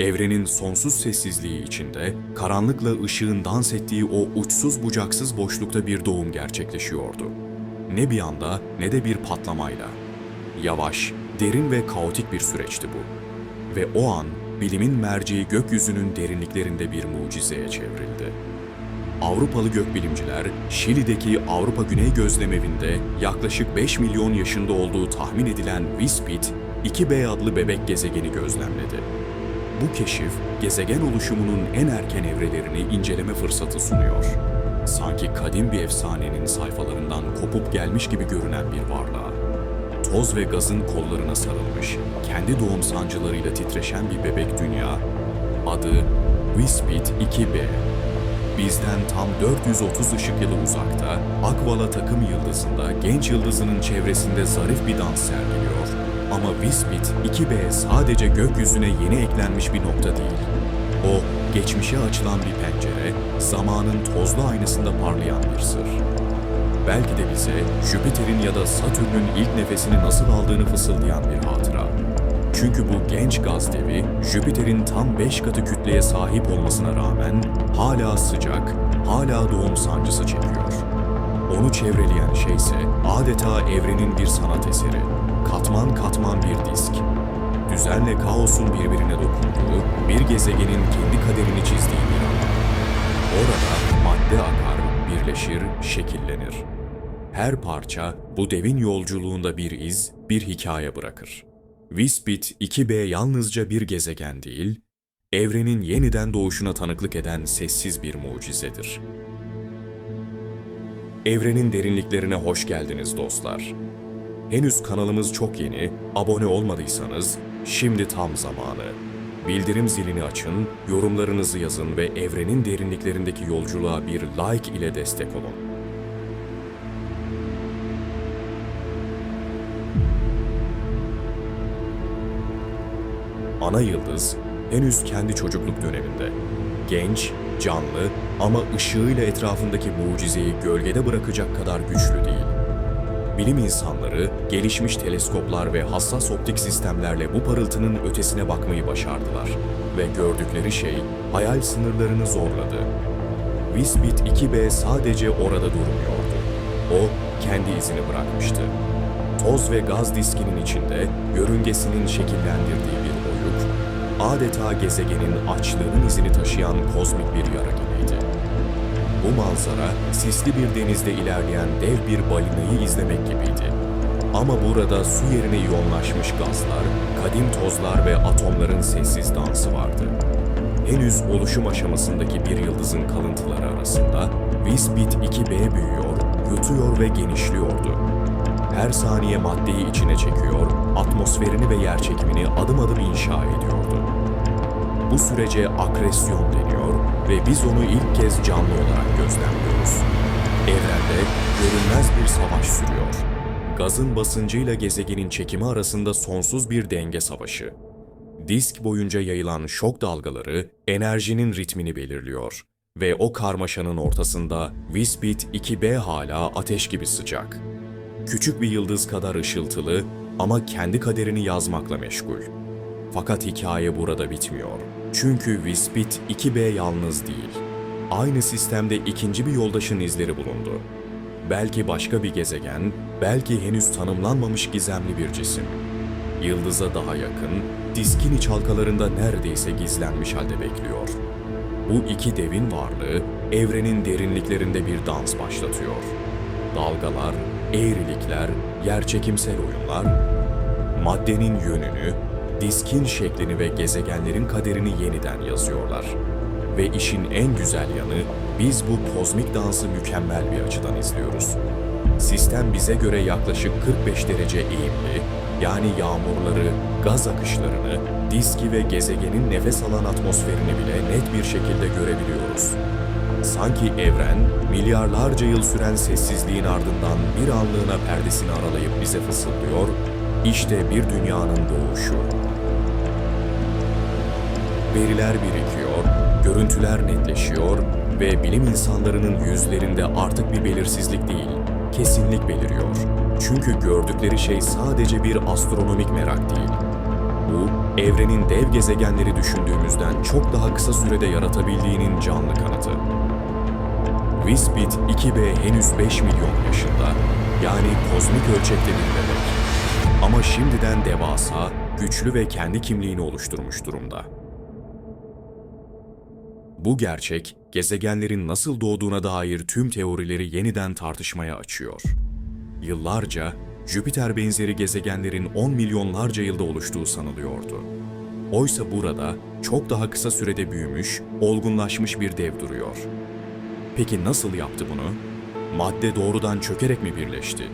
Evrenin sonsuz sessizliği içinde, karanlıkla ışığın dans ettiği o uçsuz bucaksız boşlukta bir doğum gerçekleşiyordu. Ne bir anda ne de bir patlamayla. Yavaş, derin ve kaotik bir süreçti bu. Ve o an bilimin merceği gökyüzünün derinliklerinde bir mucizeye çevrildi. Avrupalı gökbilimciler, Şili'deki Avrupa Güney Gözlemevinde yaklaşık 5 milyon yaşında olduğu tahmin edilen Wispit, 2b adlı bebek gezegeni gözlemledi. Bu keşif, gezegen oluşumunun en erken evrelerini inceleme fırsatı sunuyor. Sanki kadim bir efsanenin sayfalarından kopup gelmiş gibi görünen bir varlığa. Toz ve gazın kollarına sarılmış, kendi doğum sancılarıyla titreşen bir bebek dünya. Adı Wispit 2b. Bizden tam 430 ışık yılı uzakta, Akvala takım yıldızında genç yıldızının çevresinde zarif bir dans sergiliyor. Ama Wispit 2b sadece gökyüzüne yeni eklenmiş bir nokta değil. O, geçmişe açılan bir pencere, zamanın tozlu aynasında parlayan bir sır. Belki de bize Jüpiter'in ya da Satürn'ün ilk nefesini nasıl aldığını fısıldayan bir hatıra. Çünkü bu genç gaz devi Jüpiter'in tam 5 katı kütleye sahip olmasına rağmen hala sıcak, hala doğum sancısı çekiyor. Onu çevreleyen şey ise adeta evrenin bir sanat eseri. Katman katman bir disk. Düzenle kaosun birbirine dokunduğu, bir gezegenin kendi kaderini çizdiği bir alan. Orada madde akar, birleşir, şekillenir. Her parça bu devin yolculuğunda bir iz, bir hikaye bırakır. Wispit 2b yalnızca bir gezegen değil, evrenin yeniden doğuşuna tanıklık eden sessiz bir mucizedir. Evrenin derinliklerine hoş geldiniz dostlar. Henüz kanalımız çok yeni, abone olmadıysanız şimdi tam zamanı. Bildirim zilini açın, yorumlarınızı yazın ve evrenin derinliklerindeki yolculuğa bir like ile destek olun. Ana yıldız henüz kendi çocukluk döneminde. Genç, canlı ama ışığıyla etrafındaki mucizeyi gölgede bırakacak kadar güçlü değil. Bilim insanları gelişmiş teleskoplar ve hassas optik sistemlerle bu parıltının ötesine bakmayı başardılar ve gördükleri şey hayal sınırlarını zorladı. Wispit 2b sadece orada durmuyordu. O kendi izini bırakmıştı. Toz ve gaz diskinin içinde yörüngesinin şekillendirdiği adeta gezegenin açlığının izini taşıyan kozmik bir yara gibiydi. Bu manzara sisli bir denizde ilerleyen dev bir balinayı izlemek gibiydi. Ama burada su yerine yoğunlaşmış gazlar, kadim tozlar ve atomların sessiz dansı vardı. Henüz oluşum aşamasındaki bir yıldızın kalıntıları arasında Wispit 2b büyüyor, yutuyor ve genişliyordu. Her saniye maddeyi içine çekiyor, atmosferini ve yerçekimini adım adım inşa ediyordu. Bu sürece akresyon deniyor ve biz onu ilk kez canlı olarak gözlemliyoruz. Evrende görünmez bir savaş sürüyor. Gazın basıncıyla gezegenin çekimi arasında sonsuz bir denge savaşı. Disk boyunca yayılan şok dalgaları enerjinin ritmini belirliyor ve o karmaşanın ortasında Wispit 2b hala ateş gibi sıcak. Küçük bir yıldız kadar ışıltılı ama kendi kaderini yazmakla meşgul. Fakat hikaye burada bitmiyor. Çünkü Wispit 2b yalnız değil. Aynı sistemde ikinci bir yoldaşın izleri bulundu. Belki başka bir gezegen, belki henüz tanımlanmamış gizemli bir cisim. Yıldıza daha yakın, diskin iç halkalarında neredeyse gizlenmiş halde bekliyor. Bu iki devin varlığı evrenin derinliklerinde bir dans başlatıyor. Dalgalar, eğrilikler, yerçekimsel oyunlar, maddenin yönünü, diskin şeklini ve gezegenlerin kaderini yeniden yazıyorlar. Ve işin en güzel yanı, biz bu kozmik dansı mükemmel bir açıdan izliyoruz. Sistem bize göre yaklaşık 45 derece eğimli, yani yağmurları, gaz akışlarını, diski ve gezegenin nefes alan atmosferini bile net bir şekilde görebiliyoruz. Sanki evren, milyarlarca yıl süren sessizliğin ardından bir anlığına perdesini aralayıp bize fısıldıyor, işte bir dünyanın doğuşu. Veriler birikiyor, görüntüler netleşiyor ve bilim insanlarının yüzlerinde artık bir belirsizlik değil, kesinlik beliriyor. Çünkü gördükleri şey sadece bir astronomik merak değil. Bu, evrenin dev gezegenleri düşündüğümüzden çok daha kısa sürede yaratabildiğinin canlı kanıtı. Wisbit 2b henüz 5 milyon yaşında, yani kozmik ölçekte bir bebek. Ama şimdiden devasa, güçlü ve kendi kimliğini oluşturmuş durumda. Bu gerçek, gezegenlerin nasıl doğduğuna dair tüm teorileri yeniden tartışmaya açıyor. Yıllarca Jüpiter benzeri gezegenlerin 10 milyonlarca yılda oluştuğu sanılıyordu. Oysa burada çok daha kısa sürede büyümüş, olgunlaşmış bir dev duruyor. Peki nasıl yaptı bunu? Madde doğrudan çökerek mi birleşti?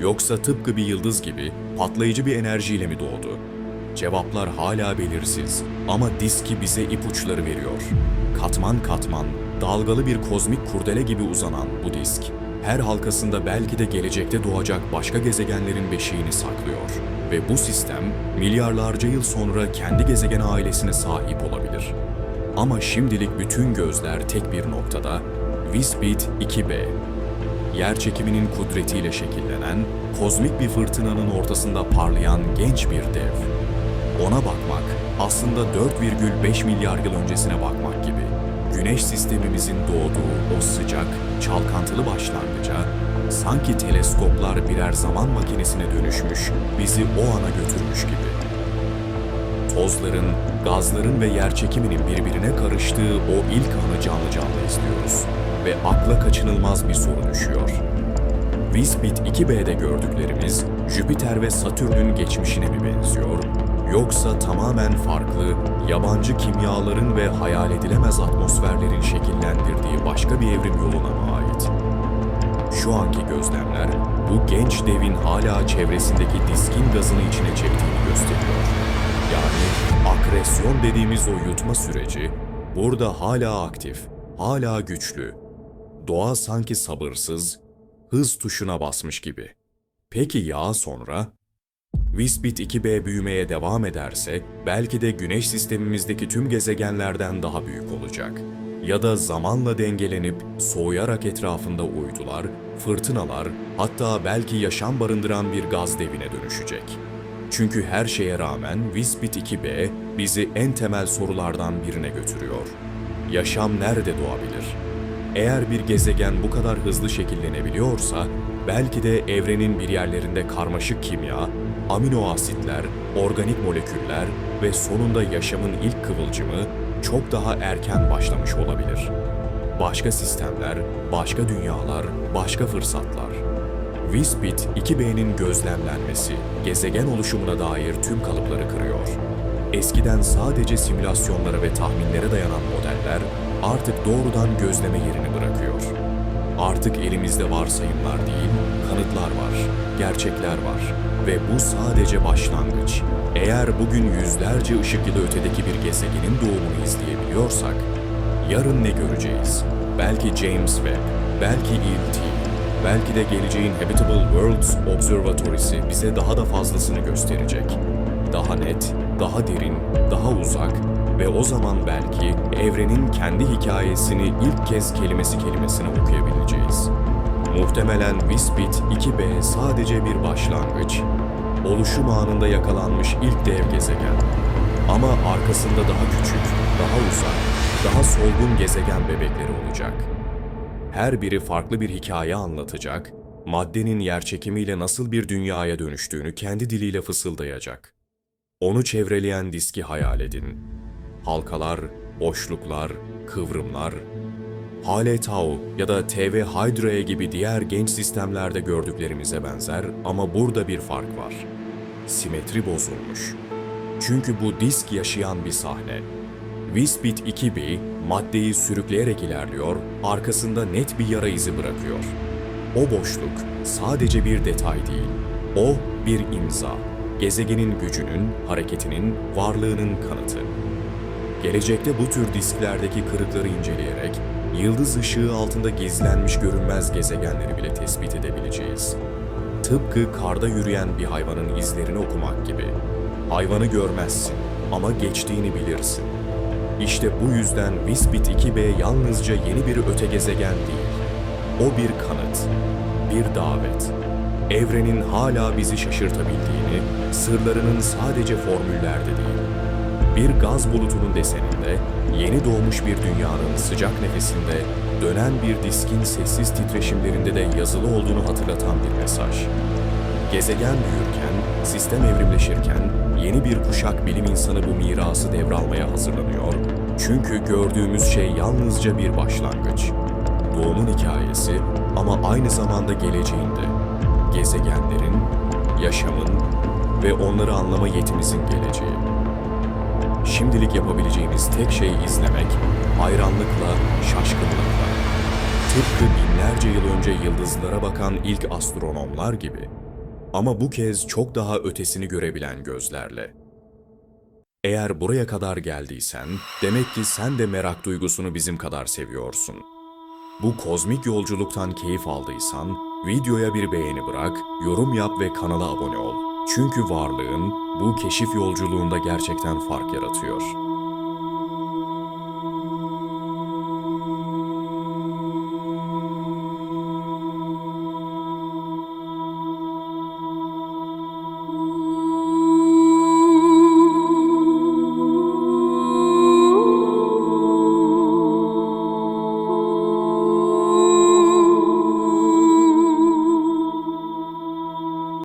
Yoksa tıpkı bir yıldız gibi patlayıcı bir enerjiyle mi doğdu? Cevaplar hala belirsiz ama diski bize ipuçları veriyor. Katman katman, dalgalı bir kozmik kurdele gibi uzanan bu disk, her halkasında belki de gelecekte doğacak başka gezegenlerin beşiğini saklıyor. Ve bu sistem milyarlarca yıl sonra kendi gezegen ailesine sahip olabilir. Ama şimdilik bütün gözler tek bir noktada, Wisbit 2b. Yer çekiminin kudretiyle şekillenen, kozmik bir fırtınanın ortasında parlayan genç bir dev. Ona bakmak aslında 4,5 milyar yıl öncesine bakmak gibi. Güneş sistemimizin doğduğu o sıcak, çalkantılı başlangıca sanki teleskoplar birer zaman makinesine dönüşmüş, bizi o ana götürmüş gibi. Tozların, gazların ve yer çekiminin birbirine karıştığı o ilk anı canlı canlı izliyoruz ve akla kaçınılmaz bir soru düşüyor. Wisbit 2b'de gördüklerimiz Jüpiter ve Satürn'ün geçmişine mi benziyor? Yoksa tamamen farklı, yabancı kimyaların ve hayal edilemez atmosferlerin şekillendirdiği başka bir evrim yoluna mı ait? Şu anki gözlemler bu genç devin hala çevresindeki diskin gazını içine çektiğini gösteriyor. Yani akresyon dediğimiz o yutma süreci burada hala aktif, hala güçlü. Doğa sanki sabırsız, hız tuşuna basmış gibi. Peki ya sonra? Wisbit 2b büyümeye devam ederse belki de güneş sistemimizdeki tüm gezegenlerden daha büyük olacak. Ya da zamanla dengelenip soğuyarak etrafında uydular, fırtınalar, hatta belki yaşam barındıran bir gaz devine dönüşecek. Çünkü her şeye rağmen Wisbit 2b bizi en temel sorulardan birine götürüyor. Yaşam nerede doğabilir? Eğer bir gezegen bu kadar hızlı şekillenebiliyorsa, belki de evrenin bir yerlerinde karmaşık kimya, amino asitler, organik moleküller ve sonunda yaşamın ilk kıvılcımı çok daha erken başlamış olabilir. Başka sistemler, başka dünyalar, başka fırsatlar. Wisbit 2b'nin gözlemlenmesi, gezegen oluşumuna dair tüm kalıpları kırıyor. Eskiden sadece simülasyonlara ve tahminlere dayanan modeller artık doğrudan gözleme yerini bırakıyor. Artık elimizde varsayımlar değil, kanıtlar var, gerçekler var ve bu sadece başlangıç. Eğer bugün yüzlerce ışık yılı ötedeki bir gezegenin doğumunu izleyebiliyorsak, yarın ne göreceğiz? Belki James Webb, belki E.T., belki de geleceğin Habitable Worlds Observatory'si bize daha da fazlasını gösterecek. Daha net, daha derin, daha uzak ve o zaman belki evrenin kendi hikayesini ilk kez kelimesi kelimesine okuyabileceğiz. Muhtemelen Wisbit 2b sadece bir başlangıç, oluşum anında yakalanmış ilk dev gezegen. Ama arkasında daha küçük, daha uzak, daha solgun gezegen bebekleri olacak. Her biri farklı bir hikaye anlatacak, maddenin yerçekimiyle nasıl bir dünyaya dönüştüğünü kendi diliyle fısıldayacak. Onu çevreleyen diski hayal edin. Halkalar, boşluklar, kıvrımlar, Hale Tau ya da TV Hydrae gibi diğer genç sistemlerde gördüklerimize benzer ama burada bir fark var. Simetri bozulmuş. Çünkü bu disk yaşayan bir sahne. Wisbit 2b maddeyi sürükleyerek ilerliyor, arkasında net bir yara izi bırakıyor. O boşluk sadece bir detay değil. O bir imza. Gezegenin gücünün, hareketinin, varlığının kanıtı. Gelecekte bu tür disklerdeki kırıkları inceleyerek yıldız ışığı altında gizlenmiş görünmez gezegenleri bile tespit edebileceğiz. Tıpkı karda yürüyen bir hayvanın izlerini okumak gibi. Hayvanı görmezsin ama geçtiğini bilirsin. İşte bu yüzden Wisbit 2b yalnızca yeni bir öte gezegen değil. O bir kanıt, bir davet. evrenin hala bizi şaşırtabildiğini, sırlarının sadece formüllerde değil, bir gaz bulutunun deseninde, yeni doğmuş bir dünyanın sıcak nefesinde, dönen bir diskin sessiz titreşimlerinde de yazılı olduğunu hatırlatan bir mesaj. Gezegen büyürken, sistem evrimleşirken, yeni bir kuşak bilim insanı bu mirası devralmaya hazırlanıyor. Çünkü gördüğümüz şey yalnızca bir başlangıç. Doğumun hikayesi ama aynı zamanda geleceğinde. Gezegenlerin, yaşamın ve onları anlama yetimizin geleceği. Şimdilik yapabileceğimiz tek şey izlemek, hayranlıkla, şaşkınlıkla. Tıpkı binlerce yıl önce yıldızlara bakan ilk astronomlar gibi. Ama bu kez çok daha ötesini görebilen gözlerle. Eğer buraya kadar geldiysen, demek ki sen de merak duygusunu bizim kadar seviyorsun. Bu kozmik yolculuktan keyif aldıysan, videoya bir beğeni bırak, yorum yap ve kanala abone ol. Çünkü varlığın bu keşif yolculuğunda gerçekten fark yaratıyor.